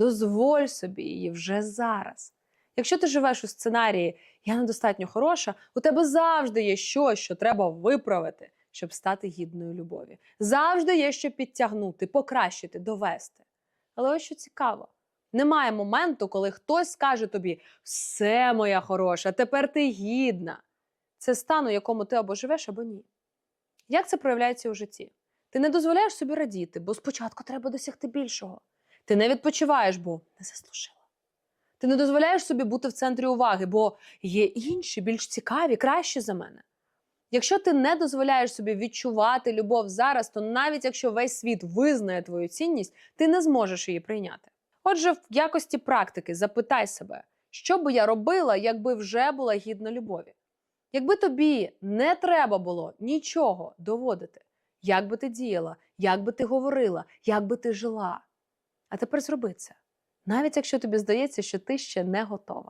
Дозволь собі її вже зараз. Якщо ти живеш у сценарії Я недостатньо хороша, у тебе завжди є щось, що треба виправити, щоб стати гідною любові. Завжди є що підтягнути, покращити, довести. Але ось що цікаво: немає моменту, коли хтось скаже тобі: все, моя хороша, тепер ти гідна. Це стан, у якому ти або живеш, або ні. Як це проявляється у житті? Ти не дозволяєш собі радіти, бо спочатку треба досягти більшого. Ти не відпочиваєш, бо не заслужила. Ти не дозволяєш собі бути в центрі уваги, бо є інші, більш цікаві, кращі за мене. Якщо ти не дозволяєш собі відчувати любов зараз, то навіть якщо весь світ визнає твою цінність, ти не зможеш її прийняти. Отже, в якості практики запитай себе, що би я робила, якби вже була гідна любові. Якби тобі не треба було нічого доводити, як би ти діяла, як би ти говорила, як би ти жила. А тепер зроби це, навіть якщо тобі здається, що ти ще не готова.